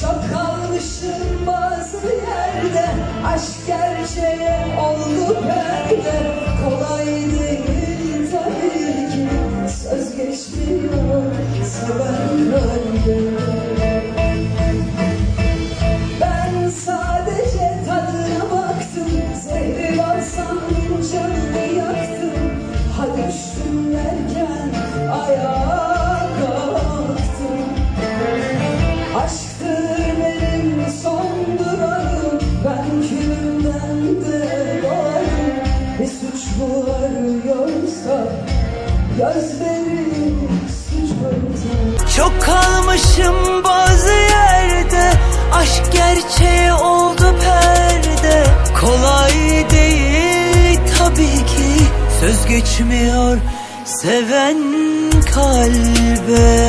Çok kalmışım bazı yerde Aşk gerçeğe oldu perde Çok kalmışım bazı yerde Aşk gerçeği oldu perde. Kolay değil tabii ki Söz geçmiyor seven kalbe.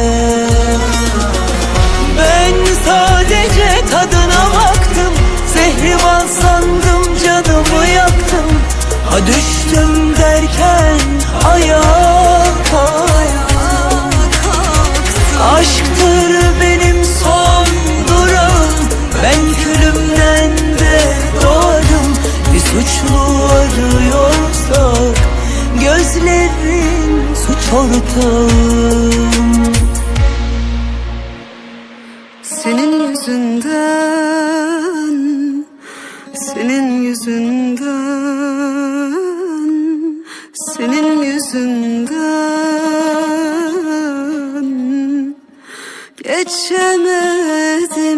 Ben sadece tadına baktım Zehriban sandım canımı yaktım. Ha düştüm derken ayağa Gözlerin suç ortağım. Senin yüzünden Senin yüzünden Senin yüzünden Geçemedim.